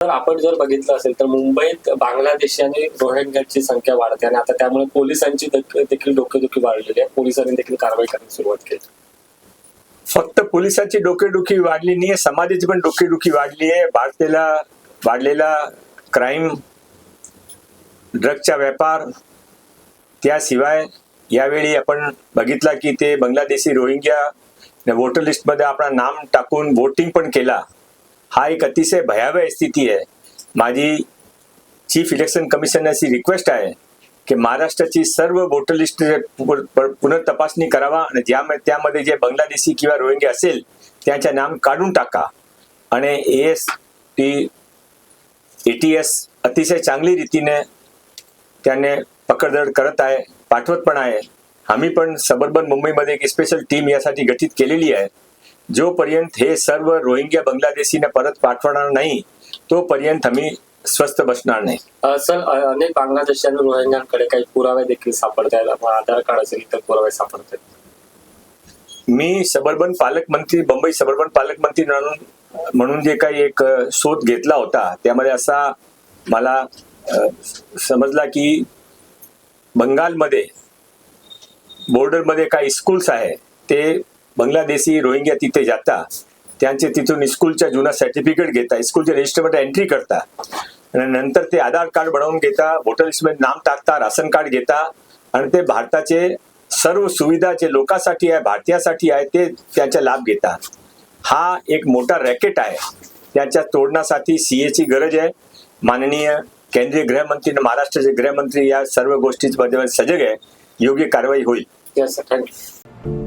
तर आपण जर बघितलं असेल तर मुंबईत बांगलादेशी आणि रोहिंग्याची संख्या वाढते आणि आता त्यामुळे पोलिसांची देखील डोकेदुखी वाढलेली आहे. पोलिसांनी देखील कारवाई करण्यास सुरुवात केली. फक्त पोलिसांची डोकेदुखी वाढली नाही समाजाची पण डोकेदुखी वाढली आहे. भारतेला वाढलेला क्राईम ड्रगचा व्यापार त्याशिवाय यावेळी आपण बघितला की ते बांगलादेशी रोहिंग्या वोटर लिस्टमध्ये आपला नाम टाकून वोटिंग पण केला. हा एक अतिशय भयावह स्थिती आहे. माझी चीफ इलेक्शन कमिशनरची रिक्वेस्ट आहे की महाराष्ट्राची सर्व वोटर लिस्ट पुनर्तपासणी करावा आणि ज्यामध्ये त्यामध्ये जे बांगलादेशी किंवा रोहिंग्या असेल त्यांच्या नाम काढून टाका. आणि S T A T S अतिशय चांगली रीतीने त्याने पकडधड करत आहे पाठवत पण आहे. आम्ही पण सबर्बन मुंबईमध्ये एक स्पेशल टीम यासाठी गठीत केलेली आहे. जोपर्यंत हे सर्व रोहिंग्या बांगलादेशीने परत पाठवणार नाही तोपर्यंत आम्ही स्वस्थ बसणार नाही. सर अनेक बांगलादेशी आणि रोहिंग्यांकडे काही पुरावे देखील सापडत आहेत आधार कार्ड असेल इतर पुरावे सापडत आहेत मी सबर्बन पालकमंत्री मुंबई सबर्बन पालकमंत्री म्हणून म्हणून जे काही एक शोध घेतला होता त्यामध्ये असा मला समजला की बंगालमध्ये बॉर्डरमध्ये काही स्कूल्स आहे ते बांगलादेशी रोहिंग्या तिथे जाता त्यांचे तिथून स्कूलच्या जुना सर्टिफिकेट घेता स्कूलच्या रजिस्टरमध्ये एंट्री करता. आणि नंतर ते आधार कार्ड बनवून घेता वोटर लिस्टमध्ये नाम टाकता राशन कार्ड घेता. आणि ते भारताचे सर्व सुविधा जे लोकांसाठी आहे भारतीयासाठी आहे ते त्याचा लाभ घेतात हा एक मोठा रॅकेट आहे. त्याच्या तोडण्यासाठी सीएची गरज आहे. माननीय केंद्रीय गृहमंत्री आणि महाराष्ट्राचे गृहमंत्री या सर्व गोष्टींमध्ये सजग आहे. योग्य कारवाई होईल. थँक्यू